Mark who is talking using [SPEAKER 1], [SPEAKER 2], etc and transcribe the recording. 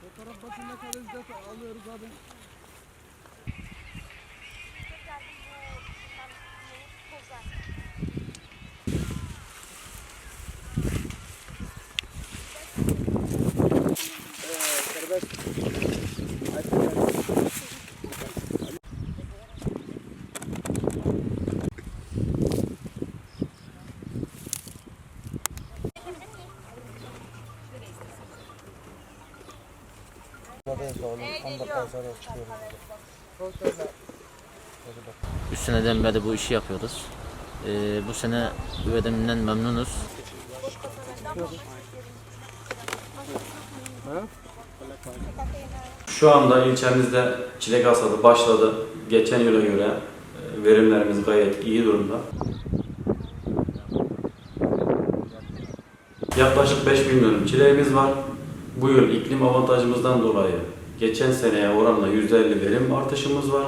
[SPEAKER 1] Fotoğraf basında kalırız alıyoruz abi.
[SPEAKER 2] Üç seneden beri bu işi yapıyoruz. Ee, bu sene üretimden memnunuz.
[SPEAKER 3] Şu anda ilçemizde çilek hasadı başladı. Geçen yıla göre e, verimlerimiz gayet iyi durumda. Yaklaşık 5 bin dönüm çileğimiz var. Bu yıl iklim avantajımızdan dolayı geçen seneye oranla %50 verim artışımız var.